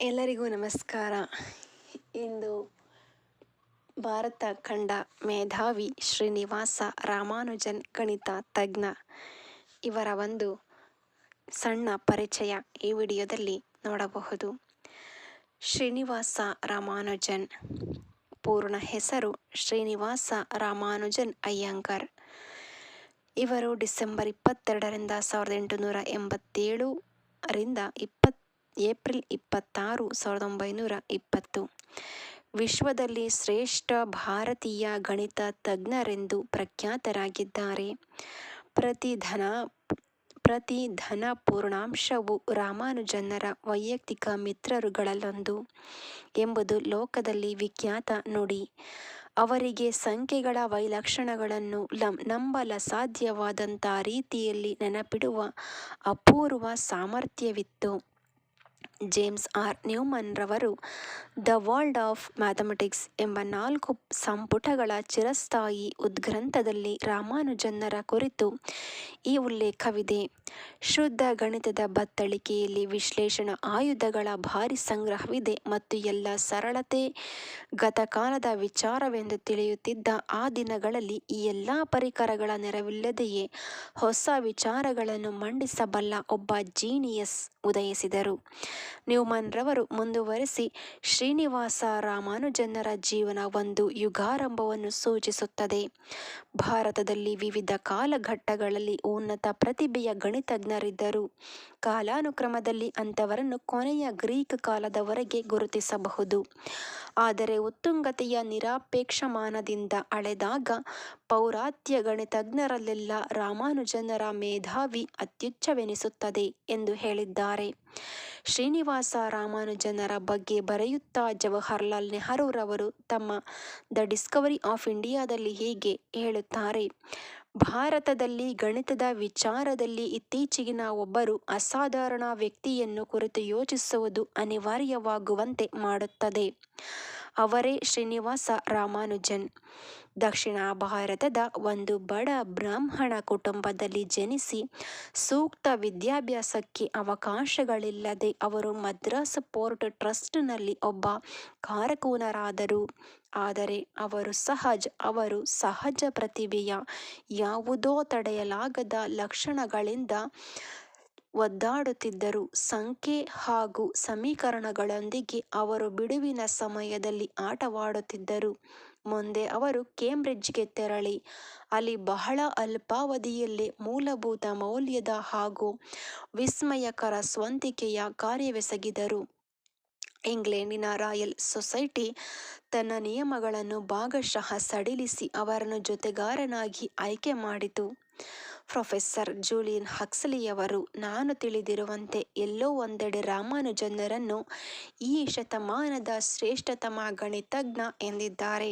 ಎಲ್ಲರಿಗೂ ನಮಸ್ಕಾರ. ಇಂದು ಭಾರತ ಖಂಡ ಮೇಧಾವಿ ಶ್ರೀನಿವಾಸ ರಾಮಾನುಜನ್ ಗಣಿತ ತಜ್ಞ. ಇವರ ಒಂದು ಸಣ್ಣ ಪರಿಚಯ ಈ ವಿಡಿಯೋದಲ್ಲಿ ನೋಡಬಹುದು. ಶ್ರೀನಿವಾಸ ರಾಮಾನುಜನ್, ಪೂರ್ಣ ಹೆಸರು ಶ್ರೀನಿವಾಸ ರಾಮಾನುಜನ್ ಅಯ್ಯಂಗಾರ್. ಇವರು ಡಿಸೆಂಬರ್ ಇಪ್ಪತ್ತೆರಡರಿಂದ ಸಾವಿರದ ಎಂಟುನೂರ ಎಂಬತ್ತೇಳು ರಿಂದ ಇಪ್ಪತ್ ಏಪ್ರಿಲ್ ಇಪ್ಪತ್ತಾರು, ಸಾವಿರದ ಒಂಬೈನೂರ ಇಪ್ಪತ್ತು. ವಿಶ್ವದಲ್ಲಿ ಶ್ರೇಷ್ಠ ಭಾರತೀಯ ಗಣಿತ ತಜ್ಞರೆಂದು ಪ್ರಖ್ಯಾತರಾಗಿದ್ದಾರೆ. ಪ್ರತಿ ಧನ ಪ್ರತಿ ಧನ ಪೂರ್ಣಾಂಶವು ರಾಮಾನುಜನರ ವೈಯಕ್ತಿಕ ಮಿತ್ರರುಗಳಲ್ಲೊಂದು ಎಂಬುದು ಲೋಕದಲ್ಲಿ ವಿಖ್ಯಾತ ನುಡಿ. ಅವರಿಗೆ ಸಂಖ್ಯೆಗಳ ವೈಲಕ್ಷಣಗಳನ್ನು ನಂಬಲ ಸಾಧ್ಯವಾದಂಥ ರೀತಿಯಲ್ಲಿ ನೆನಪಿಡುವ ಅಪೂರ್ವ ಸಾಮರ್ಥ್ಯವಿತ್ತು. ಜೇಮ್ಸ್ ಆರ್ ನ್ಯೂಮನ್ರವರು ದ ವರ್ಲ್ಡ್ ಆಫ್ ಮ್ಯಾಥಮೆಟಿಕ್ಸ್ ಎಂಬ ನಾಲ್ಕು ಸಂಪುಟಗಳ ಚಿರಸ್ಥಾಯಿ ಉದ್ಗ್ರಂಥದಲ್ಲಿ ರಾಮಾನುಜನ್ನರ ಕುರಿತು ಈ ಉಲ್ಲೇಖವಿದೆ. ಶುದ್ಧ ಗಣಿತದ ಬತ್ತಳಿಕೆಯಲ್ಲಿ ವಿಶ್ಲೇಷಣ ಆಯುಧಗಳ ಭಾರಿ ಸಂಗ್ರಹವಿದೆ ಮತ್ತು ಎಲ್ಲ ಸರಳತೆ, ಗತಕಾಲದ ವಿಚಾರವೆಂದು ತಿಳಿಯುತ್ತಿದ್ದ ಆ ದಿನಗಳಲ್ಲಿ ಈ ಎಲ್ಲ ಪರಿಕರಗಳ ನೆರವಿಲ್ಲದೆಯೇ ಹೊಸ ವಿಚಾರಗಳನ್ನು ಮಂಡಿಸಬಲ್ಲ ಒಬ್ಬ ಜೀನಿಯಸ್ ಉದಯಿಸಿದರು. ನ್ಯೂಮನ್ ರವರು ಮುಂದುವರೆಸಿ ಶ್ರೀನಿವಾಸ ರಾಮಾನುಜನರ ಜೀವನ ಒಂದು ಯುಗಾರಂಭವನ್ನು ಸೂಚಿಸುತ್ತದೆ. ಭಾರತದಲ್ಲಿ ವಿವಿಧ ಕಾಲಘಟ್ಟಗಳಲ್ಲಿ ಉನ್ನತ ಪ್ರತಿಭೆಯ ಗಣಿತಜ್ಞರಿದ್ದರು. ಕಾಲಾನುಕ್ರಮದಲ್ಲಿ ಅಂಥವರನ್ನು ಕೊನೆಯ ಗ್ರೀಕ್ ಕಾಲದವರೆಗೆ ಗುರುತಿಸಬಹುದು. ಆದರೆ ಉತ್ತುಂಗತೆಯ ನಿರಾಪೇಕ್ಷಮಾನದಿಂದ ಅಳೆದಾಗ ಪೌರಾತ್ಯ ಗಣಿತಜ್ಞರಲ್ಲೆಲ್ಲ ರಾಮಾನುಜನರ ಮೇಧಾವಿ ಅತ್ಯುಚ್ಚವೆನಿಸುತ್ತದೆ ಎಂದು ಹೇಳಿದ್ದಾರೆ. ಶ್ರೀನಿವಾಸ ರಾಮಾನುಜನರ ಬಗ್ಗೆ ಬರೆಯುತ್ತಾ ಜವಾಹರ್ಲಾಲ್ ನೆಹರೂರವರು ತಮ್ಮ ದ ಡಿಸ್ಕವರಿ ಆಫ್ ಇಂಡಿಯಾದಲ್ಲಿ ಹೀಗೆ ಹೇಳುತ್ತಾರೆ. ಭಾರತದಲ್ಲಿ ಗಣಿತದ ವಿಚಾರದಲ್ಲಿ ಇತ್ತೀಚೆಗಿನ ಒಬ್ಬರು ಅಸಾಧಾರಣ ವ್ಯಕ್ತಿಯನ್ನು ಕುರಿತು ಯೋಚಿಸುವುದು ಅನಿವಾರ್ಯವಾಗುವಂತೆ ಮಾಡುತ್ತದೆ. ಅವರೇ ಶ್ರೀನಿವಾಸ ರಾಮಾನುಜನ್. ದಕ್ಷಿಣ ಭಾರತದ ಒಂದು ಬಡ ಬ್ರಾಹ್ಮಣ ಕುಟುಂಬದಲ್ಲಿ ಜನಿಸಿ ಸೂಕ್ತ ವಿದ್ಯಾಭ್ಯಾಸಕ್ಕೆ ಅವಕಾಶಗಳಿಲ್ಲದೆ ಅವರು ಮದ್ರಾಸ್ ಪೋರ್ಟ್ ಟ್ರಸ್ಟ್ನಲ್ಲಿ ಒಬ್ಬ ಕಾರಕೂನರಾದರು. ಆದರೆ ಅವರು ಸಹಜ ಅವರು ಸಹಜ ಪ್ರತಿಭೆಯ ಯಾವುದೋ ತಡೆಯಲಾಗದ ಲಕ್ಷಣಗಳಿಂದ ಒದ್ದಾಡುತ್ತಿದ್ದರು ಸಂಖ್ಯೆ ಹಾಗೂ ಸಮೀಕರಣಗಳೊಂದಿಗೆ ಅವರು ಬಿಡುವಿನ ಸಮಯದಲ್ಲಿ ಆಟವಾಡುತ್ತಿದ್ದರು. ಮುಂದೆ ಅವರು ಕೇಂಬ್ರಿಡ್ಜ್ಗೆ ತೆರಳಿ. ಅಲ್ಲಿ ಬಹಳ ಅಲ್ಪಾವಧಿಯಲ್ಲೇ ಮೂಲಭೂತ ಮೌಲ್ಯದ ಹಾಗೂ ವಿಸ್ಮಯಕರ ಸ್ವಂತಿಕೆಯ ಕಾರ್ಯವೆಸಗಿದರು. ಇಂಗ್ಲೆಂಡಿನ ರಾಯಲ್ ಸೊಸೈಟಿ ತನ್ನ ನಿಯಮಗಳನ್ನು ಭಾಗಶಃ ಸಡಿಲಿಸಿ ಅವರನ್ನು ಜೊತೆಗಾರನಾಗಿ ಆಯ್ಕೆ ಮಾಡಿತು. ಪ್ರೊಫೆಸರ್ ಜೂಲಿಯನ್ ಹಕ್ಸಲಿಯವರು ನಾನು ತಿಳಿದಿರುವಂತೆ ಎಲ್ಲೋ ಒಂದೆಡೆ ರಾಮಾನುಜನರನ್ನು ಈ ಶತಮಾನದ ಶ್ರೇಷ್ಠತಮ ಗಣಿತಜ್ಞ ಎಂದಿದ್ದಾರೆ.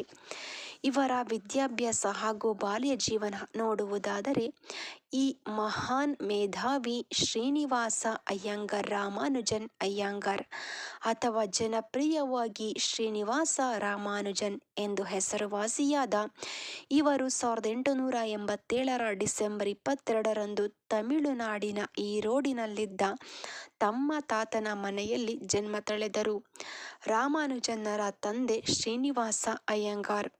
ಇವರ ವಿದ್ಯಾಭ್ಯಾಸ ಹಾಗೂ ಬಾಲ್ಯ ಜೀವನ ನೋಡುವುದಾದರೆ, ಈ ಮಹಾನ್ ಮೇಧಾವಿ ಶ್ರೀನಿವಾಸ ಅಯ್ಯಂಗಾರ್, ರಾಮಾನುಜನ್ ಅಯ್ಯಂಗಾರ್ ಅಥವಾ ಜನಪ್ರಿಯವಾಗಿ ಶ್ರೀನಿವಾಸ ರಾಮಾನುಜನ್ ಎಂದು ಹೆಸರುವಾಸಿಯಾದ ಇವರು ಸಾವಿರದ ಎಂಟುನೂರ ಎಂಬತ್ತೇಳರ ಡಿಸೆಂಬರ್ ಇಪ್ಪತ್ತೆರಡರಂದು ತಮಿಳುನಾಡಿನ ಈರೋಡಿನಲ್ಲಿದ್ದ ತಮ್ಮ ತಾತನ ಮನೆಯಲ್ಲಿ ಜನ್ಮ ತಳೆದರು. ರಾಮಾನುಜನರ ತಂದೆ ಶ್ರೀನಿವಾಸ ಅಯ್ಯಂಗಾರ್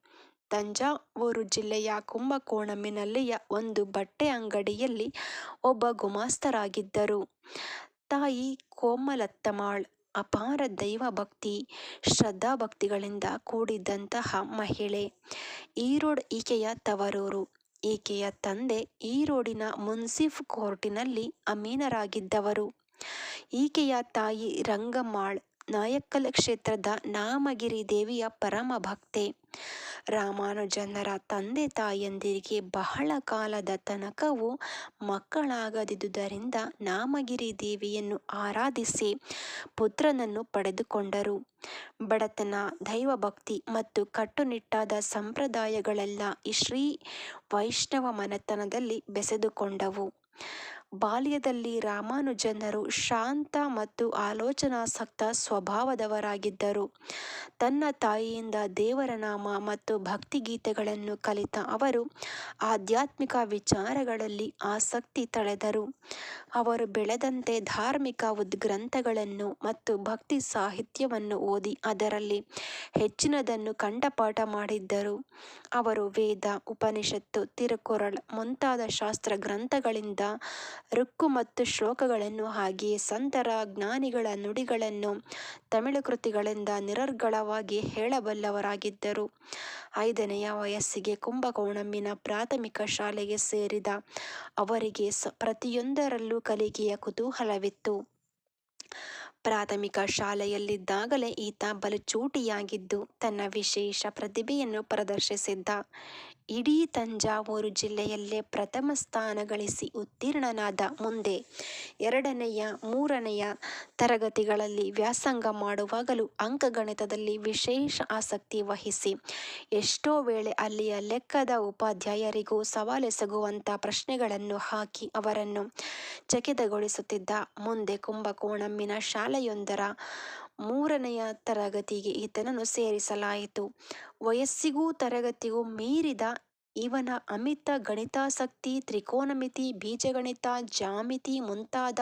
ತಂಜಾವೂರು ಜಿಲ್ಲೆಯ ಕುಂಭಕೋಣಂನಲ್ಲಿಯ ಒಂದು ಬಟ್ಟೆ ಅಂಗಡಿಯಲ್ಲಿ ಒಬ್ಬ ಗುಮಾಸ್ತರಾಗಿದ್ದರು. ತಾಯಿ ಕೋಮಲತ್ತಮಾಳ್ ಅಪಾರ ದೈವ ದೈವಭಕ್ತಿ, ಶ್ರದ್ಧಾಭಕ್ತಿಗಳಿಂದ ಕೂಡಿದ್ದಂತಹ ಮಹಿಳೆ. ಈರೋಡ್ ಈಕೆಯ ತವರೂರು. ಈಕೆಯ ತಂದೆ ಈರೋಡಿನ ಮುನ್ಸಿಫ್ ಕೋರ್ಟಿನಲ್ಲಿ ಅಮೀನರಾಗಿದ್ದವರು. ಈಕೆಯ ತಾಯಿ ರಂಗಮ್ಮಾಳ್ ನಾಯಕ್ಕಲ್ ಕ್ಷೇತ್ರದ ನಾಮಗಿರಿ ದೇವಿಯ ಪರಮ ಭಕ್ತೆ. ರಾಮಾನುಜನರ ತಂದೆ ತಾಯಂದಿರಿಗೆ ಬಹಳ ಕಾಲದ ತನಕವು ಮಕ್ಕಳಾಗದಿದ್ದುದರಿಂದ ನಾಮಗಿರಿ ದೇವಿಯನ್ನು ಆರಾಧಿಸಿ ಪುತ್ರನನ್ನು ಪಡೆದುಕೊಂಡರು. ಬಡತನ, ದೈವಭಕ್ತಿ ಮತ್ತು ಕಟ್ಟುನಿಟ್ಟಾದ ಸಂಪ್ರದಾಯಗಳೆಲ್ಲ ಈ ಶ್ರೀ ವೈಷ್ಣವ ಮನೆತನದಲ್ಲಿ ಬೆಸೆದುಕೊಂಡವು. ಬಾಲ್ಯದಲ್ಲಿ ರಾಮಾನುಜನರು ಶಾಂತ ಮತ್ತು ಆಲೋಚನಾಸಕ್ತ ಸ್ವಭಾವದವರಾಗಿದ್ದರು. ತನ್ನ ತಾಯಿಯಿಂದ ದೇವರ ನಾಮ ಮತ್ತು ಭಕ್ತಿಗೀತೆಗಳನ್ನು ಕಲಿತ ಅವರು ಆಧ್ಯಾತ್ಮಿಕ ವಿಚಾರಗಳಲ್ಲಿ ಆಸಕ್ತಿ ತಳೆದರು. ಅವರು ಬೆಳೆದಂತೆ ಧಾರ್ಮಿಕ ಉದ್ಗ್ರಂಥಗಳನ್ನು ಮತ್ತು ಭಕ್ತಿ ಸಾಹಿತ್ಯವನ್ನು ಓದಿ ಅದರಲ್ಲಿ ಹೆಚ್ಚಿನದನ್ನು ಕಂಠಪಾಠ ಮಾಡಿದ್ದರು. ಅವರು ವೇದ, ಉಪನಿಷತ್ತು, ತಿರುಕುರಳ್ ಮುಂತಾದ ಶಾಸ್ತ್ರ ಗ್ರಂಥಗಳಿಂದ ರುಕ್ಕು ಮತ್ತು ಶ್ಲೋಕಗಳನ್ನು ಹಾಗೆಯೇ ಸಂತರ ಜ್ಞಾನಿಗಳ ನುಡಿಗಳನ್ನು ತಮಿಳು ಕೃತಿಗಳಿಂದ ನಿರರ್ಗಳವಾಗಿ ಹೇಳಬಲ್ಲವರಾಗಿದ್ದರು. ಐದನೆಯ ವಯಸ್ಸಿಗೆ ಕುಂಭಕೋಣಮ್ಮಿನ ಪ್ರಾಥಮಿಕ ಶಾಲೆಗೆ ಸೇರಿದ ಅವರಿಗೆ ಪ್ರತಿಯೊಂದರಲ್ಲೂ ಕಲಿಕೆಯ ಕುತೂಹಲವಿತ್ತು. ಪ್ರಾಥಮಿಕ ಶಾಲೆಯಲ್ಲಿದ್ದಾಗಲೇ ಈತ ಬಲಚೂಟಿಯಾಗಿದ್ದು ತನ್ನ ವಿಶೇಷ ಪ್ರತಿಭೆಯನ್ನು ಪ್ರದರ್ಶಿಸಿದ್ದ. ಇಡೀ ತಂಜಾವೂರು ಜಿಲ್ಲೆಯಲ್ಲೇ ಪ್ರಥಮ ಸ್ಥಾನ ಗಳಿಸಿ ಉತ್ತೀರ್ಣನಾದ ಮುಂದೆ ಎರಡನೆಯ, ಮೂರನೆಯ ತರಗತಿಗಳಲ್ಲಿ ವ್ಯಾಸಂಗ ಮಾಡುವಾಗಲೂ ಅಂಕಗಣಿತದಲ್ಲಿ ವಿಶೇಷ ಆಸಕ್ತಿ ವಹಿಸಿ. ಎಷ್ಟೋ ವೇಳೆ ಅಲ್ಲಿಯ ಲೆಕ್ಕದ ಉಪಾಧ್ಯಾಯರಿಗೂ ಸವಾಲೆಸಗುವಂಥ ಪ್ರಶ್ನೆಗಳನ್ನು ಹಾಕಿ ಅವರನ್ನು ಚಕಿತಗೊಳಿಸುತ್ತಿದ್ದ. ಮುಂದೆ ಕುಂಭಕೋಣಂನ ಶಾಲೆಯೊಂದರ ಮೂರನೆಯ ತರಗತಿಗೆ ಈತನನ್ನು ಸೇರಿಸಲಾಯಿತು. ವಯಸ್ಸಿಗೂ ತರಗತಿಗೂ ಮೀರಿದ ಇವನ ಅಮಿತ ಗಣಿತಾಸಕ್ತಿ, ತ್ರಿಕೋನಮಿತಿ, ಬೀಜಗಣಿತ, ಜ್ಯಾಮಿತಿ ಮುಂತಾದ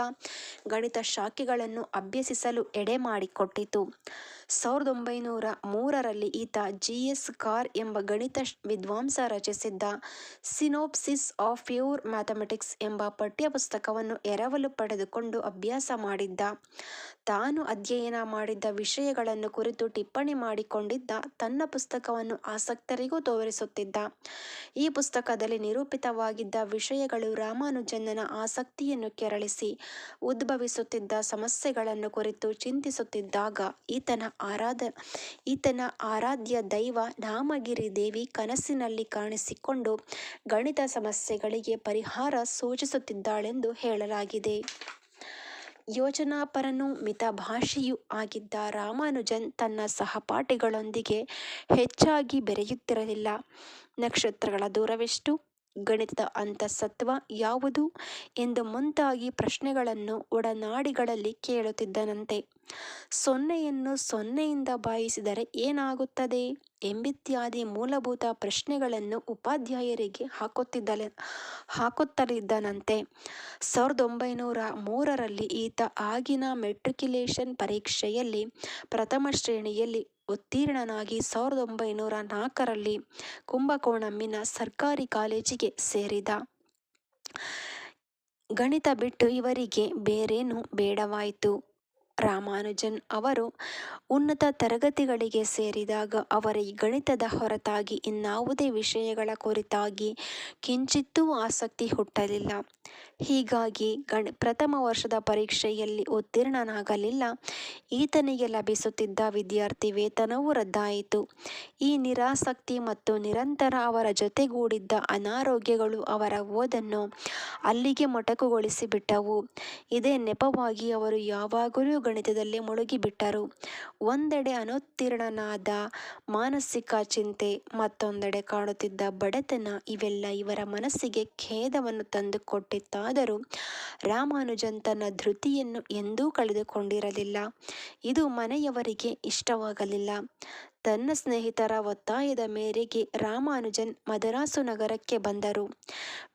ಗಣಿತ ಶಾಖೆಗಳನ್ನು ಅಭ್ಯಸಿಸಲು ಎಡೆಮಾಡಿಕೊಟ್ಟಿತು ಸಾವಿರದ ಒಂಬೈನೂರ ಮೂರರಲ್ಲಿ ಈತ ಜಿ ಎಸ್ ಕಾರ್ ಎಂಬ ಗಣಿತ ವಿದ್ವಾಂಸ ರಚಿಸಿದ್ದ ಸಿನೋಪ್ಸಿಸ್ ಆಫ್ ಪ್ಯೂರ್ ಮ್ಯಾಥಮೆಟಿಕ್ಸ್ ಎಂಬ ಪಠ್ಯಪುಸ್ತಕವನ್ನು ಎರವಲು ಪಡೆದುಕೊಂಡು ಅಭ್ಯಾಸ ಮಾಡಿದ್ದ. ತಾನು ಅಧ್ಯಯನ ಮಾಡಿದ್ದ ವಿಷಯಗಳನ್ನು ಕುರಿತು ಟಿಪ್ಪಣಿ ಮಾಡಿಕೊಂಡಿದ್ದ, ತನ್ನ ಪುಸ್ತಕವನ್ನು ಆಸಕ್ತರಿಗೂ ತೋರಿಸುತ್ತಿದ್ದ. ಈ ಪುಸ್ತಕದಲ್ಲಿ ನಿರೂಪಿತವಾಗಿದ್ದ ವಿಷಯಗಳು ರಾಮಾನುಜನ್ನನ ಆಸಕ್ತಿಯನ್ನು ಕೆರಳಿಸಿ, ಉದ್ಭವಿಸುತ್ತಿದ್ದ ಸಮಸ್ಯೆಗಳನ್ನು ಕುರಿತು ಚಿಂತಿಸುತ್ತಿದ್ದಾಗ, ಈತನ ಆರಾಧ, ಈತನ ಆರಾಧ್ಯ ದೈವ ನಾಮಗಿರಿ ದೇವಿ ಕನಸಿನಲ್ಲಿ ಕಾಣಿಸಿಕೊಂಡು ಗಣಿತ ಸಮಸ್ಯೆಗಳಿಗೆ ಪರಿಹಾರ ಸೂಚಿಸುತ್ತಿದ್ದಾಳೆಂದು ಹೇಳಲಾಗಿದೆ. ಯೋಜನಾಪರನೂ ಮಿತಭಾಷೆಯೂ ಆಗಿದ್ದ ರಾಮಾನುಜನ್ ತನ್ನ ಸಹಪಾಠಿಗಳೊಂದಿಗೆ ಹೆಚ್ಚಾಗಿ ಬೆರೆಯುತ್ತಿರಲಿಲ್ಲ. ನಕ್ಷತ್ರಗಳ ದೂರವೆಷ್ಟು? ಗಣಿತದ ಅಂತಸತ್ವ ಯಾವುದು? ಎಂದು ಮುಂತಾಗಿ ಪ್ರಶ್ನೆಗಳನ್ನು ಒಡನಾಡಿಗಳಲ್ಲಿ ಕೇಳುತ್ತಿದ್ದನಂತೆ. ಸೊನ್ನೆಯನ್ನು ಸೊನ್ನೆಯಿಂದ ಬಾಯಿಸಿದರೆ ಏನಾಗುತ್ತದೆ? ಎಂಬಿತ್ಯಾದಿ ಮೂಲಭೂತ ಪ್ರಶ್ನೆಗಳನ್ನು ಉಪಾಧ್ಯಾಯರಿಗೆ ಹಾಕುತ್ತಿದ್ದಲೆ, ಹಾಕುತ್ತಲಿದ್ದನಂತೆ. ಸಾವಿರದ ಒಂಬೈನೂರ ಮೂರರಲ್ಲಿ ಈತ ಆಗಿನ ಮೆಟ್ರಿಕ್ಯುಲೇಷನ್ ಪರೀಕ್ಷೆಯಲ್ಲಿ ಪ್ರಥಮ ಶ್ರೇಣಿಯಲ್ಲಿ ಉತ್ತೀರ್ಣನಾಗಿ ಸಾವಿರದ ಒಂಬೈನೂರ ನಾಲ್ಕರಲ್ಲಿ ಕುಂಭಕೋಣಮ್ಮಿನ ಸರ್ಕಾರಿ ಕಾಲೇಜಿಗೆ ಸೇರಿದ. ಗಣಿತ ಬಿಟ್ಟು ಇವರಿಗೆ ಬೇರೇನೂ ಬೇಡವಾಯಿತು. ರಾಮಾನುಜನ್ ಅವರು ಉನ್ನತ ತರಗತಿಗಳಿಗೆ ಸೇರಿದಾಗ ಅವರ ಈ ಗಣಿತದ ಹೊರತಾಗಿ ಇನ್ನಾವುದೇ ವಿಷಯಗಳ ಕುರಿತಾಗಿ ಕಿಂಚಿತ್ತೂ ಆಸಕ್ತಿ ಹುಟ್ಟಲಿಲ್ಲ. ಹೀಗಾಗಿ ಗಣ ಪ್ರಥಮ ವರ್ಷದ ಪರೀಕ್ಷೆಯಲ್ಲಿ ಉತ್ತೀರ್ಣನಾಗಲಿಲ್ಲ. ಈತನಿಗೆ ಲಭಿಸುತ್ತಿದ್ದ ವಿದ್ಯಾರ್ಥಿ ವೇತನವೂ ರದ್ದಾಯಿತು. ಈ ನಿರಾಸಕ್ತಿ ಮತ್ತು ನಿರಂತರ ಅವರ ಜೊತೆಗೂಡಿದ್ದ ಅನಾರೋಗ್ಯಗಳು ಅವರ ಓದನ್ನು ಅಲ್ಲಿಗೆ ಮೊಟಕುಗೊಳಿಸಿಬಿಟ್ಟವು. ಇದೇ ನೆಪವಾಗಿ ಅವರು ಯಾವಾಗಲೂ ಗಣಿತದಲ್ಲಿ ಮುಳುಗಿಬಿಟ್ಟರು. ಒಂದೆಡೆ ಅನುತ್ತೀರ್ಣನಾದ ಮಾನಸಿಕ ಚಿಂತೆ, ಮತ್ತೊಂದೆಡೆ ಕಾಣುತ್ತಿದ್ದ ಬಡತನ, ಇವೆಲ್ಲ ಇವರ ಮನಸ್ಸಿಗೆ ಖೇದವನ್ನು ತಂದುಕೊಟ್ಟಿತ್ತಾದರೂ ರಾಮಾನುಜನ್ ತನ್ನ ಧೃತಿಯನ್ನು ಎಂದೂ ಕಳೆದುಕೊಂಡಿರಲಿಲ್ಲ. ಇದು ಮನೆಯವರಿಗೆ ಇಷ್ಟವಾಗಲಿಲ್ಲ. ತನ್ನ ಸ್ನೇಹಿತರ ಒತ್ತಾಯದ ಮೇರೆಗೆ ರಾಮಾನುಜನ್ ಮದರಾಸು ನಗರಕ್ಕೆ ಬಂದರು.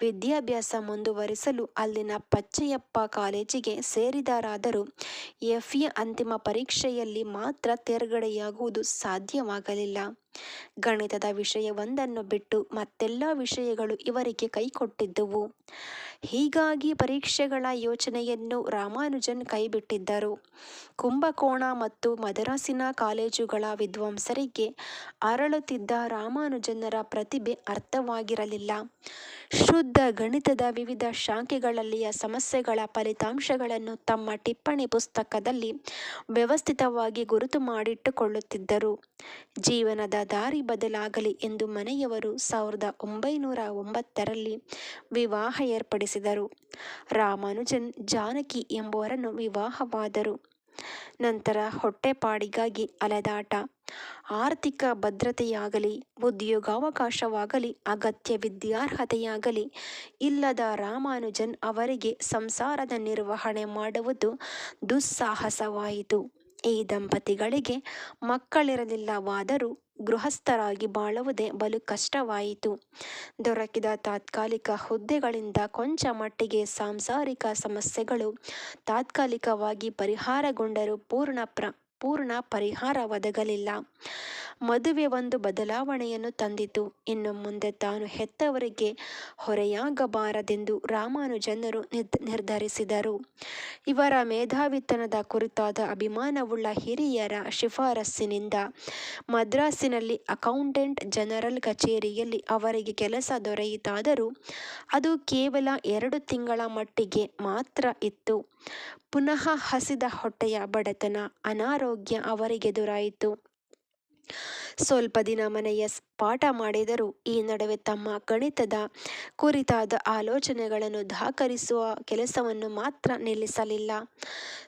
ವಿದ್ಯಾಭ್ಯಾಸ ಮುಂದುವರಿಸಲು ಅಲ್ಲಿನ ಪಚ್ಚಯ್ಯಪ್ಪ ಕಾಲೇಜಿಗೆ ಸೇರಿದರಾದರೂ ಎಫ್ ಎ ಅಂತಿಮ ಪರೀಕ್ಷೆಯಲ್ಲಿ ಮಾತ್ರ ತೇರ್ಗಡೆಯಾಗುವುದು ಸಾಧ್ಯವಾಗಲಿಲ್ಲ. ಗಣಿತದ ವಿಷಯವೊಂದನ್ನು ಬಿಟ್ಟು ಮತ್ತೆಲ್ಲ ವಿಷಯಗಳು ಇವರಿಗೆ ಕೈಕೊಟ್ಟಿದ್ದುವು. ಹೀಗಾಗಿ ಪರೀಕ್ಷೆಗಳ ಯೋಚನೆಯನ್ನು ರಾಮಾನುಜನ್ ಕೈಬಿಟ್ಟಿದ್ದರು. ಕುಂಭಕೋಣ ಮತ್ತು ಮದರಾಸಿನ ಕಾಲೇಜುಗಳ ವಿದ್ವಾಂಸರಿಗೆ ಅರಳುತ್ತಿದ್ದ ರಾಮಾನುಜನರ ಪ್ರತಿಭೆ ಅರ್ಥವಾಗಿರಲಿಲ್ಲ. ಶುದ್ಧ ಗಣಿತದ ವಿವಿಧ ಶಾಖೆಗಳಲ್ಲಿಯ ಸಮಸ್ಯೆಗಳ ಫಲಿತಾಂಶಗಳನ್ನು ತಮ್ಮ ಟಿಪ್ಪಣಿ ಪುಸ್ತಕದಲ್ಲಿ ವ್ಯವಸ್ಥಿತವಾಗಿ ಗುರುತು ಮಾಡಿಟ್ಟುಕೊಳ್ಳುತ್ತಿದ್ದರು. ಜೀವನದ ದಾರಿ ಬದಲಾಗಲಿ ಎಂದು ಮನೆಯವರು ಸಾವಿರದ ಒಂಬೈನೂರ ಒಂಬತ್ತರಲ್ಲಿ ವಿವಾಹ ಏರ್ಪಡಿಸಿದರು. ರಾಮಾನುಜನ್ ಜಾನಕಿ ಎಂಬುವರನ್ನು ವಿವಾಹವಾದರು. ನಂತರ ಹೊಟ್ಟೆಪಾಡಿಗಾಗಿ ಅಲೆದಾಟ, ಆರ್ಥಿಕ ಭದ್ರತೆಯಾಗಲಿ, ಉದ್ಯೋಗಾವಕಾಶವಾಗಲಿ, ಅಗತ್ಯ ವಿದ್ಯಾರ್ಹತೆಯಾಗಲಿ, ಇಲ್ಲದ ರಾಮಾನುಜನ್ ಅವರಿಗೆ ಸಂಸಾರದ ನಿರ್ವಹಣೆ ಮಾಡುವುದು ದುಸ್ಸಾಹಸವಾಯಿತು. ಈ ದಂಪತಿಗಳಿಗೆ ಮಕ್ಕಳಿರಲಿಲ್ಲವಾದರೂ ಗೃಹಸ್ಥರಾಗಿ ಬಾಳುವುದೇ ಬಲು ಕಷ್ಟವಾಯಿತು. ದೊರಕಿದ ತಾತ್ಕಾಲಿಕ ಹುದ್ದೆಗಳಿಂದ ಕೊಂಚ ಮಟ್ಟಿಗೆ ಸಾಂಸಾರಿಕ ಸಮಸ್ಯೆಗಳು ತಾತ್ಕಾಲಿಕವಾಗಿ ಪರಿಹಾರಗೊಂಡರೂ ಪೂರ್ಣ ಪ್ರ, ಪೂರ್ಣ ಪರಿಹಾರ ಒದಗಲಿಲ್ಲ. ಮದುವೆ ಒಂದು ಬದಲಾವಣೆಯನ್ನು ತಂದಿತು. ಇನ್ನು ಮುಂದೆ ತಾನು ಹೆತ್ತವರಿಗೆ ಹೊರೆಯಾಗಬಾರದೆಂದು ರಾಮಾನುಜನರು ನಿರ್ಧರಿಸಿದರು. ಇವರ ಮೇಧಾವಿತನದ ಕುರಿತಾದ ಅಭಿಮಾನವುಳ್ಳ ಹಿರಿಯರ ಶಿಫಾರಸ್ಸಿನಿಂದ ಮದ್ರಾಸಿನಲ್ಲಿ ಅಕೌಂಟೆಂಟ್ ಜನರಲ್ ಕಚೇರಿಯಲ್ಲಿ ಅವರಿಗೆ ಕೆಲಸ ದೊರೆಯಿತಾದರೂ ಅದು ಕೇವಲ ಎರಡು ತಿಂಗಳ ಮಟ್ಟಿಗೆ ಮಾತ್ರ ಇತ್ತು. ಪುನಃ ಹಸಿದ ಹೊಟ್ಟೆಯ ಬಡತನ, ಅನಾರೋಗ್ಯ ಅವರಿಗೆದುರಾಯಿತು. ಸ್ವಲ್ಪ ದಿನ ಮನೆಯ ಪಾಠ ಮಾಡಿದರೂ ಈ ನಡುವೆ ತಮ್ಮ ಗಣಿತದ ಕುರಿತಾದ ಆಲೋಚನೆಗಳನ್ನು ದಾಖಲಿಸುವ ಕೆಲಸವನ್ನು ಮಾತ್ರ ನಿಲ್ಲಿಸಲಿಲ್ಲ.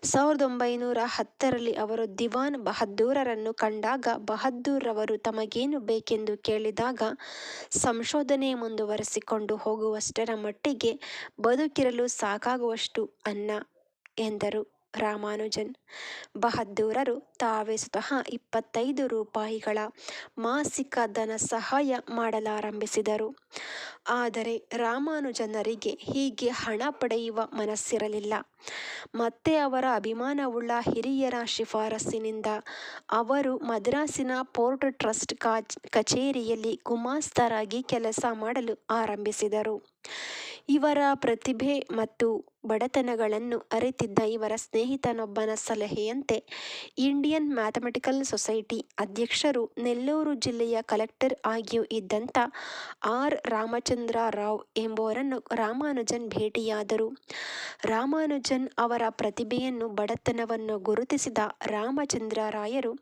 ಸಾವಿರದ ಒಂಬೈನೂರ ಹತ್ತರಲ್ಲಿ ಅವರು ದಿವಾನ್ ಬಹದ್ದೂರರನ್ನು ಕಂಡಾಗ ಬಹದ್ದೂರವರು ತಮಗೇನು ಬೇಕೆಂದು ಕೇಳಿದಾಗ ಸಂಶೋಧನೆ ಮುಂದುವರೆಸಿಕೊಂಡು ಹೋಗುವಷ್ಟರ ಮಟ್ಟಿಗೆ ಬದುಕಿರಲು ಸಾಕಾಗುವಷ್ಟು ಅನ್ನ ಎಂದರು. ರಾಮಾನುಜನ್. ಬಹದ್ದೂರರು ತಾವೇ ಸ್ವತಃ ಇಪ್ಪತ್ತೈದು ರೂಪಾಯಿಗಳ ಮಾಸಿಕ ಧನ ಸಹಾಯ ಮಾಡಲಾರಂಭಿಸಿದರು. ಆದರೆ ರಾಮಾನುಜನರಿಗೆ ಹೀಗೆ ಹಣ ಪಡೆಯುವ ಮನಸ್ಸಿರಲಿಲ್ಲ. ಮತ್ತೆ ಅವರ ಅಭಿಮಾನವುಳ್ಳ ಹಿರಿಯರ ಶಿಫಾರಸ್ಸಿನಿಂದ ಅವರು ಮದ್ರಾಸಿನ ಪೋರ್ಟ್ ಟ್ರಸ್ಟ್ ಕಚೇರಿಯಲ್ಲಿ ಗುಮಾಸ್ತರಾಗಿ ಕೆಲಸ ಮಾಡಲು ಆರಂಭಿಸಿದರು. ಇವರ ಪ್ರತಿಭೆ ಮತ್ತು ಬಡತನಗಳನ್ನು ಅರಿತಿದ್ದ ಇವರ ಸ್ನೇಹಿತನೊಬ್ಬನ ಸಲಹೆಯಂತೆ ಇಂಡಿಯನ್ ಮ್ಯಾಥಮೆಟಿಕಲ್ ಸೊಸೈಟಿ ಅಧ್ಯಕ್ಷರು ನೆಲ್ಲೂರು ಜಿಲ್ಲೆಯ ಕಲೆಕ್ಟರ್ ಆಗಿಯೂ ಇದ್ದಂಥ ಆರ್. ರಾಮಚಂದ್ರ ರಾವ್ ಎಂಬುವರನ್ನು ರಾಮಾನುಜನ್ ಭೇಟಿಯಾದರು. ರಾಮಾನುಜನ್ ಅವರ ಪ್ರತಿಭೆಯನ್ನು ಬಡತನವನ್ನು ಗುರುತಿಸಿದ ರಾಮಚಂದ್ರ ರಾಯರು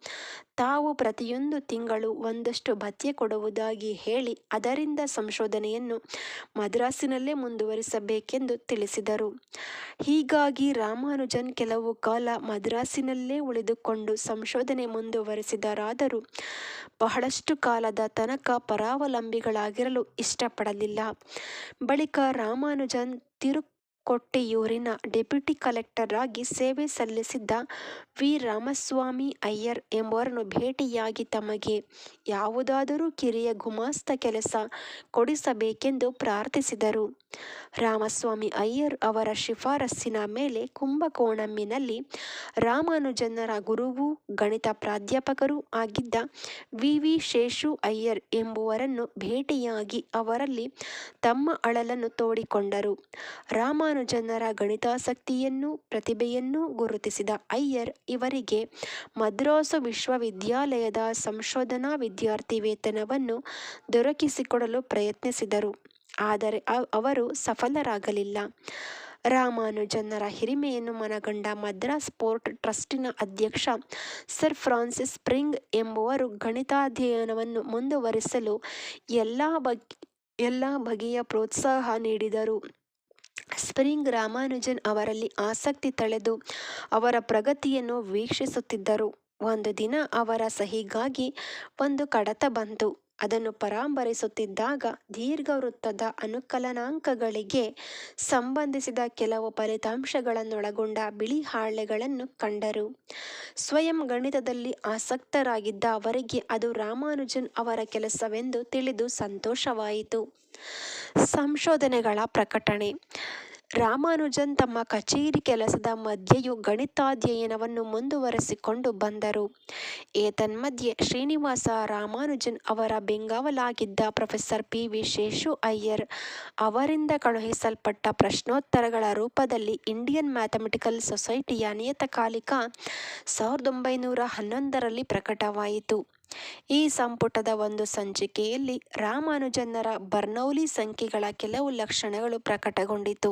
ತಾವು ಪ್ರತಿಯೊಂದು ತಿಂಗಳು ಒಂದಷ್ಟು ಭತ್ಯೆ ಕೊಡುವುದಾಗಿ ಹೇಳಿ ಅದರಿಂದ ಸಂಶೋಧನೆಯನ್ನು ಮದ್ರಾಸಿನಲ್ಲೇ ಮುಂದುವರಿಸಬೇಕೆಂದು ತಿಳಿಸಿದರು. ಹೀಗಾಗಿ ರಾಮಾನುಜನ್ ಕೆಲವು ಕಾಲ ಮದ್ರಾಸಿನಲ್ಲೇ ಉಳಿದುಕೊಂಡು ಸಂಶೋಧನೆ ಮುಂದುವರಿಸಿದರಾದರೂ ಬಹಳಷ್ಟು ಕಾಲದ ತನಕ ಪರಾವಲಂಬಿಗಳಾಗಿರಲು ಇಷ್ಟಪಡಲಿಲ್ಲ. ಬಳಿಕ ರಾಮಾನುಜನ್ ತಿರುಕೊಟ್ಟಿಯೂರಿನ ಡೆಪ್ಯೂಟಿ ಕಲೆಕ್ಟರ್ ಆಗಿ ಸೇವೆ ಸಲ್ಲಿಸಿದ್ದ ವಿ ರಾಮಸ್ವಾಮಿ ಅಯ್ಯರ್ ಎಂಬುವರನ್ನು ಭೇಟಿಯಾಗಿ ತಮಗೆ ಯಾವುದಾದರೂ ಕಿರಿಯ ಗುಮಾಸ್ತ ಕೆಲಸ ಕೊಡಿಸಬೇಕೆಂದು ಪ್ರಾರ್ಥಿಸಿದರು. ರಾಮಸ್ವಾಮಿ ಅಯ್ಯರ್ ಅವರ ಶಿಫಾರಸ್ಸಿನ ಮೇಲೆ ಕುಂಭಕೋಣಮ್ಮಿನಲ್ಲಿ ರಾಮಾನುಜನರ ಗುರುವೂ ಗಣಿತ ಪ್ರಾಧ್ಯಾಪಕರೂ ಆಗಿದ್ದ ವಿ ವಿ ಶೇಷು ಅಯ್ಯರ್ ಎಂಬುವರನ್ನು ಭೇಟಿಯಾಗಿ ಅವರಲ್ಲಿ ತಮ್ಮ ಅಳಲನ್ನು ತೋಡಿಕೊಂಡರು. ರಾಮಾನುಜನರ ಗಣಿತಾಸಕ್ತಿಯನ್ನು ಪ್ರತಿಭೆಯನ್ನು ಗುರುತಿಸಿದ ಅಯ್ಯರ್ ಇವರಿಗೆ ಮದ್ರಾಸು ವಿಶ್ವವಿದ್ಯಾಲಯದ ಸಂಶೋಧನಾ ವಿದ್ಯಾರ್ಥಿ ವೇತನವನ್ನು ದೊರಕಿಸಿಕೊಡಲು ಪ್ರಯತ್ನಿಸಿದರು. ಆದರೆ ಅವರು ಸಫಲರಾಗಲಿಲ್ಲ. ರಾಮಾನುಜನರ ಹಿರಿಮೆಯನ್ನು ಮನಗಂಡ ಮದ್ರಾಸ್ ಪೋರ್ಟ್ ಟ್ರಸ್ಟಿನ ಅಧ್ಯಕ್ಷ ಸರ್ ಫ್ರಾನ್ಸಿಸ್ ಸ್ಪ್ರಿಂಗ್ ಎಂಬುವರು ಗಣಿತಾಧ್ಯಯನವನ್ನು ಮುಂದುವರಿಸಲು ಎಲ್ಲ ಬಗ್, ಎಲ್ಲ ಬಗೆಯ ಪ್ರೋತ್ಸಾಹ ನೀಡಿದರು. ಸ್ಪ್ರಿಂಗ್ ರಾಮಾನುಜನ್ ಅವರಲ್ಲಿ ಆಸಕ್ತಿ ತಳೆದು ಅವರ ಪ್ರಗತಿಯನ್ನು ವೀಕ್ಷಿಸುತ್ತಿದ್ದರು. ಒಂದು ದಿನ ಅವರ ಸಹಿಗಾಗಿ ಒಂದು ಕಡತ ಬಂತು. ಅದನ್ನು ಪರಾಂಬರಿಸುತ್ತಿದ್ದಾಗ ದೀರ್ಘವೃತ್ತದ ಅನುಕಲನಾಂಕಗಳಿಗೆ ಸಂಬಂಧಿಸಿದ ಕೆಲವು ಫಲಿತಾಂಶಗಳನ್ನೊಳಗೊಂಡ ಬಿಳಿ ಹಾಳೆಗಳನ್ನು ಕಂಡರು. ಸ್ವಯಂ ಗಣಿತದಲ್ಲಿ ಆಸಕ್ತರಾಗಿದ್ದ ಅವರಿಗೆ ಅದು ರಾಮಾನುಜನ್ ಅವರ ಕೆಲಸವೆಂದು ತಿಳಿದು ಸಂತೋಷವಾಯಿತು. ಸಂಶೋಧನೆಗಳ ಪ್ರಕಟಣೆ. ರಾಮಾನುಜನ್ ತಮ್ಮ ಕಚೇರಿ ಕೆಲಸದ ಮಧ್ಯೆಯೂ ಗಣಿತಾಧ್ಯಯನವನ್ನು ಮುಂದುವರೆಸಿಕೊಂಡು ಬಂದರು. ಏತನ್ಮಧ್ಯೆ ಶ್ರೀನಿವಾಸ ರಾಮಾನುಜನ್ ಅವರ ಬೆಂಗಾವಲಾಗಿದ್ದ professor P. V. Seshu Iyer ಅವರಿಂದ ಕಳುಹಿಸಲ್ಪಟ್ಟ ಪ್ರಶ್ನೋತ್ತರಗಳ ರೂಪದಲ್ಲಿ ಇಂಡಿಯನ್ ಮ್ಯಾಥಮೆಟಿಕಲ್ ಸೊಸೈಟಿಯ ನಿಯತಕಾಲಿಕ ಸಾವಿರದ ಒಂಬೈನೂರ ಹನ್ನೊಂದರಲ್ಲಿ ಪ್ರಕಟವಾಯಿತು. ಈ ಸಂಪುಟದ ಒಂದು ಸಂಚಿಕೆಯಲ್ಲಿ ರಾಮಾನುಜನ್ನರ ಬರ್ನೌಲಿ ಸಂಖ್ಯೆಗಳ ಕೆಲವು ಲಕ್ಷಣಗಳು ಪ್ರಕಟಗೊಂಡಿತು.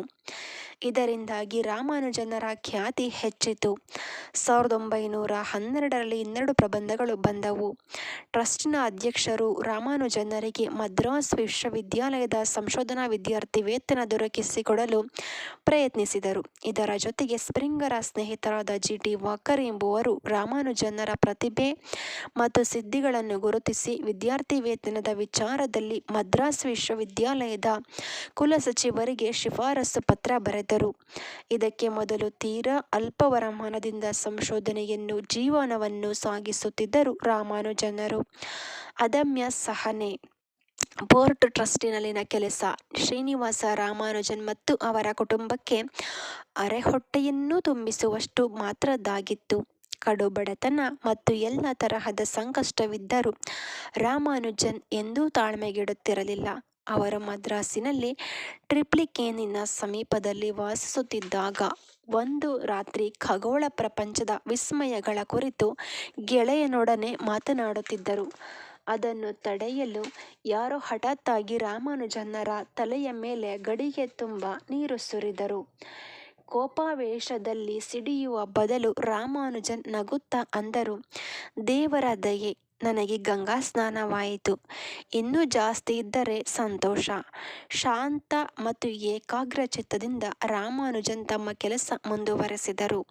ಇದರಿಂದಾಗಿ ರಾಮಾನುಜನರ ಖ್ಯಾತಿ ಹೆಚ್ಚಿತು. ಸಾವಿರದ ಒಂಬೈನೂರ ಹನ್ನೆರಡರಲ್ಲಿ ಇನ್ನೆರಡು ಪ್ರಬಂಧಗಳು ಬಂದವು. ಟ್ರಸ್ಟ್ನ ಅಧ್ಯಕ್ಷರು ರಾಮಾನುಜನರಿಗೆ ಮದ್ರಾಸ್ ವಿಶ್ವವಿದ್ಯಾಲಯದ ಸಂಶೋಧನಾ ವಿದ್ಯಾರ್ಥಿ ವೇತನ ದೊರಕಿಸಿಕೊಡಲು ಪ್ರಯತ್ನಿಸಿದರು. ಇದರ ಜೊತೆಗೆ ಸ್ಪ್ರಿಂಗರ ಸ್ನೇಹಿತರಾದ ಜಿ ಟಿ ವಾಕರ್ ಎಂಬುವರು ರಾಮಾನುಜನರ ಪ್ರತಿಭೆ ಮತ್ತು ಸಿದ್ಧಿಗಳನ್ನು ಗುರುತಿಸಿ ವಿದ್ಯಾರ್ಥಿ ವೇತನದ ವಿಚಾರದಲ್ಲಿ ಮದ್ರಾಸ್ ವಿಶ್ವವಿದ್ಯಾಲಯದ ಕುಲಸಚಿವರಿಗೆ ಶಿಫಾರಸು ಪತ್ರ ಬರೆದರು. ಇದಕ್ಕೆ ಮೊದಲು ತೀರಾ ಅಲ್ಪ ವರಮಾನದಿಂದ ಸಂಶೋಧನೆಯನ್ನು ಜೀವನವನ್ನು ಸಾಗಿಸುತ್ತಿದ್ದರು ರಾಮಾನುಜನರು ಅದಮ್ಯ ಸಹನೆ. ಪೋರ್ಟ್ ಟ್ರಸ್ಟಿನಲ್ಲಿನ ಕೆಲಸ. ಶ್ರೀನಿವಾಸ ರಾಮಾನುಜನ್ ಮತ್ತು ಅವರ ಕುಟುಂಬಕ್ಕೆ ಅರೆಹೊಟ್ಟೆಯನ್ನೂ ತುಂಬಿಸುವಷ್ಟು ಮಾತ್ರದ್ದಾಗಿತ್ತು. ಕಡು ಬಡತನ ಮತ್ತು ಎಲ್ಲ ತರಹದ ಸಂಕಷ್ಟವಿದ್ದರೂ ರಾಮಾನುಜನ್ ಎಂದೂ ತಾಳ್ಮೆಗೆಡುತ್ತಿರಲಿಲ್ಲ. ಅವರು ಮದ್ರಾಸಿನಲ್ಲಿ ಟ್ರಿಪ್ಲಿಕೇನಿನ ಸಮೀಪದಲ್ಲಿ ವಾಸಿಸುತ್ತಿದ್ದಾಗ ಒಂದು ರಾತ್ರಿ ಖಗೋಳ ಪ್ರಪಂಚದ ವಿಸ್ಮಯಗಳ ಕುರಿತು ಗೆಳೆಯನೊಡನೆ ಮಾತನಾಡುತ್ತಿದ್ದರು. ಅದನ್ನು ತಡೆಯಲು ಯಾರೋ ಹಠಾತ್ತಾಗಿ ರಾಮಾನುಜನ್ನರ ತಲೆಯ ಮೇಲೆ ಗಡಿಗೆ ತುಂಬ ನೀರು ಸುರಿದರು. ಕೋಪಾವೇಶದಲ್ಲಿ ಸಿಡಿಯುವ ಬದಲು ರಾಮಾನುಜನ್ ನಗುತ್ತಾ ಅಂದರು, ದೇವರ ದಯೆ ನನಗೆ ಗಂಗಾ ಸ್ನಾನವಾಯಿತು. ಇನ್ನೂ ಜಾಸ್ತಿ ಇದ್ದರೆ ಸಂತೋಷ. ಶಾಂತ ಮತ್ತು ಏಕಾಗ್ರ ಚಿತ್ತದಿಂದ ರಾಮಾನುಜನ್ ತಮ್ಮ ಕೆಲಸ ಮುಂದುವರೆಸಿದರು.